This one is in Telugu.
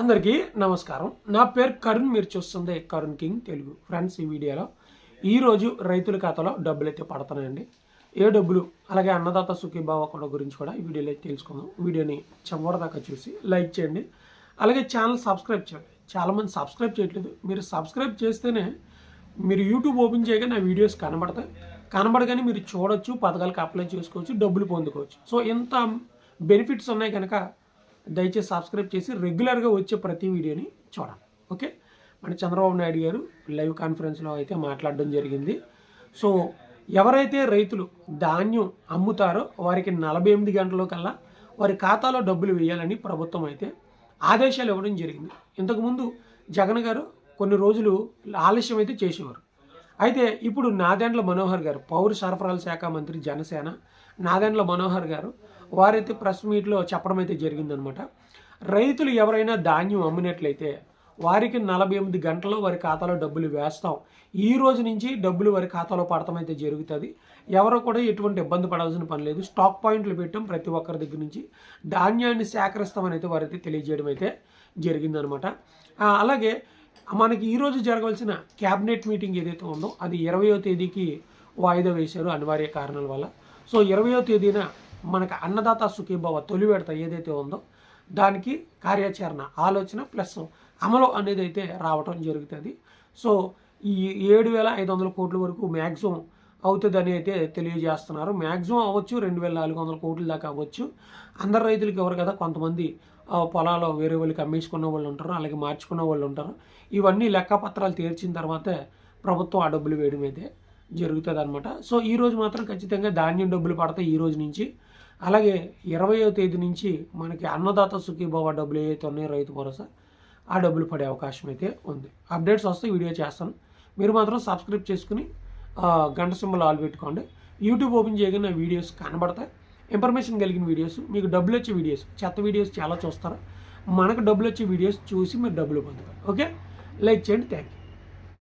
అందరికీ నమస్కారం. నా పేరు కరుణ్ మీరు చూస్తుంది కరుణ్ కింగ్ తెలుగు. ఫ్రెండ్స్ ఈ వీడియోలో ఈరోజు రైతుల ఖాతాలో డబ్బులు అయితే పడుతున్నాయండి. ఏ డబ్బులు? అలాగే అన్నదాత సుఖీభావ కూడా గురించి కూడా ఈ వీడియోలో అయితే తెలుసుకుందాం. వీడియోని దాకా చూసి లైక్ చేయండి. అలాగే ఛానల్ సబ్స్క్రైబ్ చేయండి. చాలామంది సబ్స్క్రైబ్ చేయట్లేదు. మీరు సబ్స్క్రైబ్ చేస్తేనే మీరు యూట్యూబ్ ఓపెన్ చేయగా నా వీడియోస్ కనబడతాయి. కనబడగానే మీరు చూడొచ్చు పథకాలకు అప్లై చేసుకోవచ్చు డబ్బులు పొందుకోవచ్చు. సో ఇంత బెనిఫిట్స్ ఉన్నాయి కనుక దయచేసి సబ్స్క్రైబ్ చేసి రెగ్యులర్గా వచ్చే ప్రతి వీడియోని చూడాలి. ఓకే? మన చంద్రబాబు నాయుడు గారు లైవ్ కాన్ఫరెన్స్లో అయితే మాట్లాడడం జరిగింది. సో ఎవరైతే రైతులు ధాన్యం అమ్ముతారో వారికి నలభై ఎనిమిది గంటల కల్లా వారి ఖాతాలో డబ్బులు వేయాలని ప్రభుత్వం అయితే ఆదేశాలు ఇవ్వడం జరిగింది. ఇంతకుముందు జగన్ గారు కొన్ని రోజులు ఆలస్యం అయితే చేసేవారు. అయితే ఇప్పుడు నాదెండ్ల మనోహర్ గారు పౌర సరఫరాల శాఖ మంత్రి జనసేన నాదెండ్ల మనోహర్ గారు వారైతే ప్రెస్ మీట్లో చెప్పడం అయితే జరిగిందనమాట. రైతులు ఎవరైనా ధాన్యం అమ్మినట్లయితే వారికి నలభై ఎనిమిది గంటల్లో వారి ఖాతాలో డబ్బులు వేస్తాం. ఈ రోజు నుంచి డబ్బులు వారి ఖాతాలో పడటం అయితే జరుగుతుంది. ఎవరు కూడా ఎటువంటి ఇబ్బంది పడాల్సిన పని లేదు. స్టాక్ పాయింట్లు పెట్టడం ప్రతి ఒక్కరి దగ్గర నుంచి. ధాన్యాన్ని సేకరిస్తామని అయితే వారైతే తెలియజేయడం అయితే జరిగిందనమాట అలాగే మనకి ఈరోజు జరగవలసిన క్యాబినెట్ మీటింగ్ ఏదైతే ఉందో అది ఇరవయో తేదీకి వాయిదా వేశారు అనివార్య కారణాల వల్ల. సో ఇరవయో తేదీన మనకి అన్నదాత సుఖీభవ తొలి విడత ఏదైతే ఉందో దానికి కార్యాచరణ ఆలోచన ప్లస్ అమలు అనేది అయితే రావటం జరుగుతుంది. సో ఈ ఏడు వేల ఐదు వందల కోట్ల వరకు మ్యాక్సిమం అవుతుందని అయితే తెలియజేస్తున్నారు. మ్యాక్సిమం అవ్వచ్చు రెండు వేల నాలుగు వందల కోట్ల దాకా అవ్వచ్చు. అందరు రైతులకి ఎవరు కదా కొంతమంది పొలాలు వేరే వాళ్ళకి అమ్మేసుకున్న వాళ్ళు ఉంటారు అలాగే మార్చుకున్న వాళ్ళు ఉంటారు. ఇవన్నీ లెక్కపత్రాలు తీర్చిన తర్వాత ప్రభుత్వం ఆ డబ్బులు వేయడం అయితే జరుగుతుంది అనమాట సో ఈరోజు మాత్రం ఖచ్చితంగా ధాన్యం డబ్బులు పడతాయి ఈ రోజు నుంచి. అలాగే ఇరవయో తేదీ నుంచి మనకి అన్నదాత సుఖీభావ డబ్బులు ఏవైతే ఉన్నాయో రైతు భరోసా ఆ డబ్బులు పడే అవకాశం అయితే ఉంది. అప్డేట్స్ వస్తే వీడియో చేస్తాను. మీరు మాత్రం సబ్స్క్రైబ్ చేసుకుని గంట సింబల్ ఆల్ పెట్టుకోండి. యూట్యూబ్ ఓపెన్ చేయగానే వీడియోస్ కనబడతాయి. ఇన్ఫర్మేషన్ కలిగిన వీడియోస్ మీకు డబ్బులు వచ్చే వీడియోస్ చెత్త వీడియోస్ చాలా చూస్తారు. మనకు డబ్బులు వచ్చే వీడియోస్ చూసి మీరు డబ్బులు పొందుతారు. ఓకే? లైక్ చేయండి. Thank you